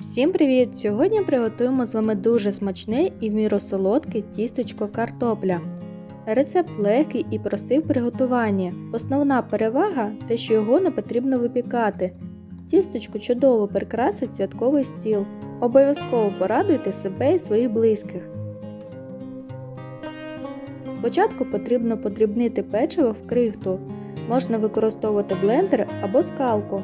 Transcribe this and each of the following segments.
Всім привіт! Сьогодні приготуємо з вами дуже смачне і в міру солодке тістечко картопля. Рецепт легкий і простий в приготуванні. Основна перевага те, що його не потрібно випікати. Тістечко чудово прикрасить святковий стіл. Обов'язково порадуйте себе і своїх близьких. Спочатку потрібно подрібнити печиво в крихту. Можна використовувати блендер або скалку.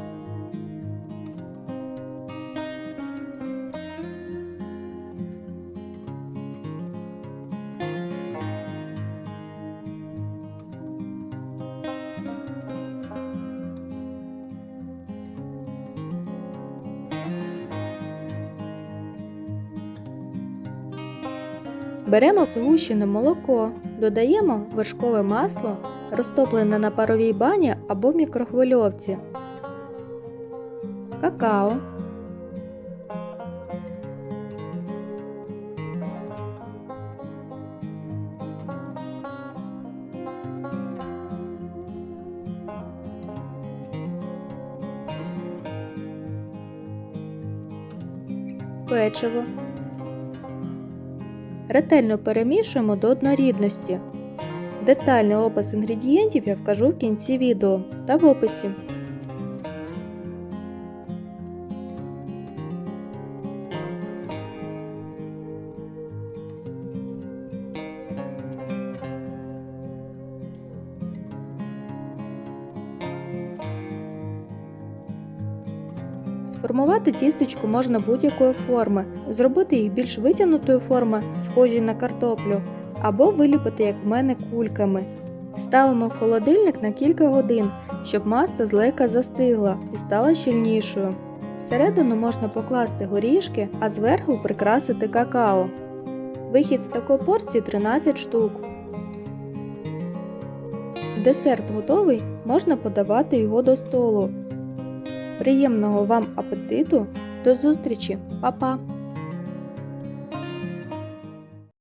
Беремо згущене молоко, додаємо вершкове масло, розтоплене на паровій бані або мікрохвильовці, какао, печиво. Ретельно перемішуємо до однорідності. Детальний опис інгредієнтів я вкажу в кінці відео та в описі. Сформувати тістечко можна будь-якої форми, зробити їх більш витягнутої форми, схожі на картоплю, або виліпити, як в мене, кульками. Ставимо в холодильник на кілька годин, щоб маса злегка застигла і стала щільнішою. Всередину можна покласти горішки, а зверху прикрасити какао. Вихід з такої порції 13 штук. Десерт готовий, можна подавати його до столу. Приємного вам апетиту! До зустрічі, Па-па!